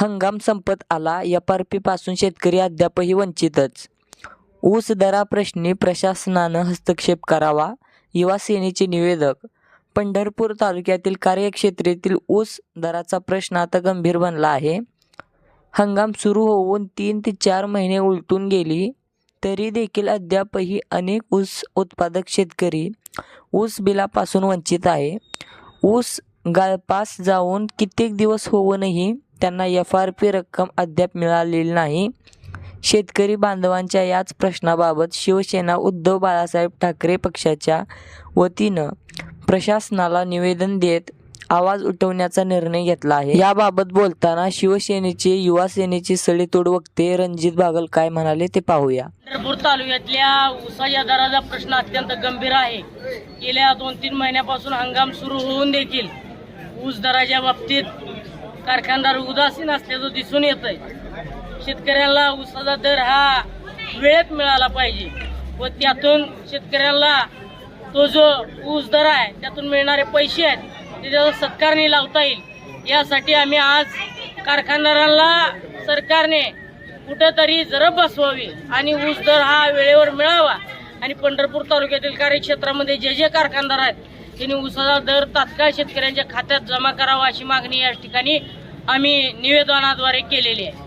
हंगाम संपत आला एफ आर शेतकरी अद्यापही वंचितच. ऊस दराप्रश्नी प्रशासनानं हस्तक्षेप करावा युवा सेनेचे निवेदक. पंढरपूर तालुक्यातील कार्यक्षेत्रातील ऊस दराचा प्रश्न आता गंभीर बनला आहे. हंगाम सुरू होऊन तीन ते चार महिने उलटून गेली तरी देखील अद्यापही अनेक ऊस उत्पादक शेतकरी ऊस बिलापासून वंचित आहे. ऊस गाळपास जाऊन कित्येक दिवस होऊनही त्यांना एफ आर पी रक्कम अद्याप मिळालेली नाही. शेतकरी बांधवांच्या याच प्रश्नाबाबत शिवसेना उद्धव बाळासाहेब ठाकरे पक्षाच्या वतीनं प्रशासनाला निवेदन देत आवाज उठवण्याचा निर्णय घेतला आहे. याबाबत बोलताना शिवसेनेचे युवा सेनेचे सडेतोड वक्ते रणजित बागल काय म्हणाले ते पाहूया. पंढरपूर तालुक्यातल्या उसाच्या दराचा प्रश्न अत्यंत गंभीर आहे. गेल्या दोन तीन महिन्यापासून हंगाम सुरू होऊन देखील ऊस दराच्या बाबतीत कारखानदार उदासीन असल्याचं दिसून येत आहे शेतकऱ्यांना ऊसाचा दर हा वेळेत मिळाला पाहिजे व त्यातून शेतकऱ्यांना तो जो ऊस दर आहे त्यातून मिळणारे पैसे आहेत ते त्याचा सत्कारणी लावता येईल. यासाठी आम्ही आज कारखानदारांना सरकारने कुठंतरी जरब बसवावी आणि ऊस दर हा वेळेवर मिळावा. आणि पंढरपूर तालुक्यातील कार्यक्षेत्रामध्ये जे जे कारखानदार आहेत त्यांनी ऊसाचा दर तात्काळ शेतकऱ्यांच्या खात्यात जमा करावा अशी मागणी या ठिकाणी आम्ही निवेदनाद्वारे केलेली आहे.